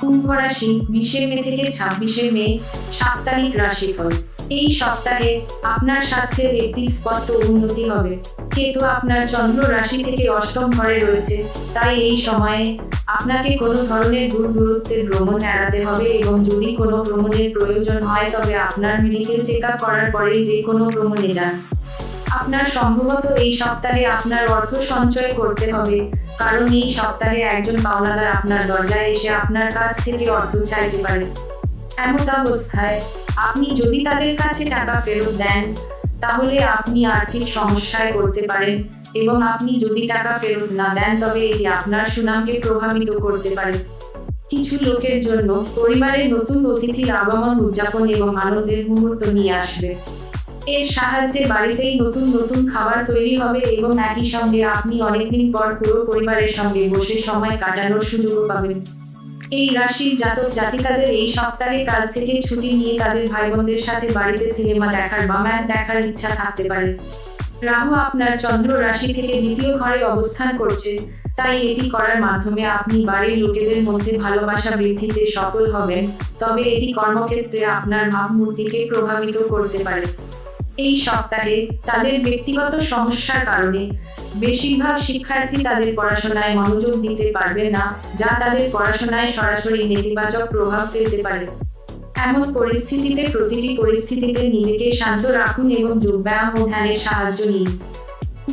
কুম্ভ রাশি বিশে মে থেকে ছাব্বিশে মে সাপ্তাহিক রাশিফল। এই সপ্তাহে আপনার স্বাস্থ্যের একটি স্পষ্ট উন্নতি হবে। কেতু আপনার চন্দ্র রাশি থেকে অষ্টম ঘরে রয়েছে। তাই এই সময়ে আপনাকে কোনো ধরনের দূর দূরত্বের ভ্রমণ এড়াতে হবে এবং যদি কোনো ভ্রমণের প্রয়োজন হয় তবে আপনার মেডিকেল চেক আপ করার পরেই যে কোনো ভ্রমণে যান। আপনার সম্ভবত এই সপ্তাহে আপনার অর্থ সঞ্চয় করতে হবে। কারণ এই সপ্তাহে একজন পাওনাদার আপনার দরজায় এসে আপনার কাছ থেকে অর্থ চাইতে পারে। এমন অবস্থায় আপনি যদি তাদের কাছে টাকা ফেরত দেন, তাহলে আপনি আর্থিক সমস্যায় পড়তে পারেন এবং আপনি যদি টাকা ফেরত না দেন, তবে এটি আপনার সুনামকে প্রভাবিত করতে পারে। কিছু লোকের জন্য পরিবারের নতুন অতিথির আগমন উদযাপন এবং আনন্দের মুহূর্ত নিয়ে আসবে। এর সাহায্যে বাড়িতেই নতুন নতুন খাবার তৈরি হবে এবং একই সঙ্গে আপনি অনেকদিন পর পুরো পরিবারের সঙ্গে বসে সময় কাটানোর সুযোগও পাবেন। এই রাশির জাতক জাতিকাদের এই সপ্তাহে কাজ থেকে ছুটি নিয়ে তাদের ভাই বোনদের সাথে বাড়িতে সিনেমা দেখার বা ম্যাচ দেখার ইচ্ছা থাকতে পারে। রাহু আপনার চন্দ্র রাশি থেকে দ্বিতীয় ঘরে অবস্থান করছে, তাই এটি করার মাধ্যমে আপনি বাড়ির লোকেদের মধ্যে ভালোবাসা বৃদ্ধিতে সফল হবেন, তবে এটি কর্মক্ষেত্রে আপনার ভাবমূর্তিকে প্রভাবিত করতে পারে। এই সপ্তাহে তাদের ব্যক্তিগত সমস্যার কারণে বেশিরভাগ শিক্ষার্থী তাদের পড়াশোনায় মনোযোগ দিতে পারবে না, যা তাদের পড়াশোনায় সরাসরি নেতিবাচক প্রভাব ফেলতে পারে। এমন পরিস্থিতিতে প্রতিটি পরিস্থিতিতে নিজেকে শান্ত রাখুন এবং যোগব্যায়াম ও ধ্যানের সাহায্য নিন।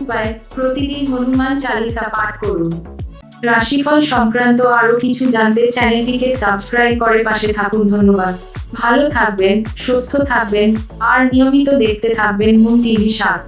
উপায়, প্রতিদিন হনুমান চালিসা পাঠ করুন। রাশিফল সংক্রান্ত আরও কিছু জানতে চ্যানেলটিকে সাবস্ক্রাইব করে পাশে থাকুন। ধন্যবাদ। ভালো থাকবেন সুস্থ থাকবেন আর নিয়মিত দেখতে থাকবেন মুন টিভি সাত।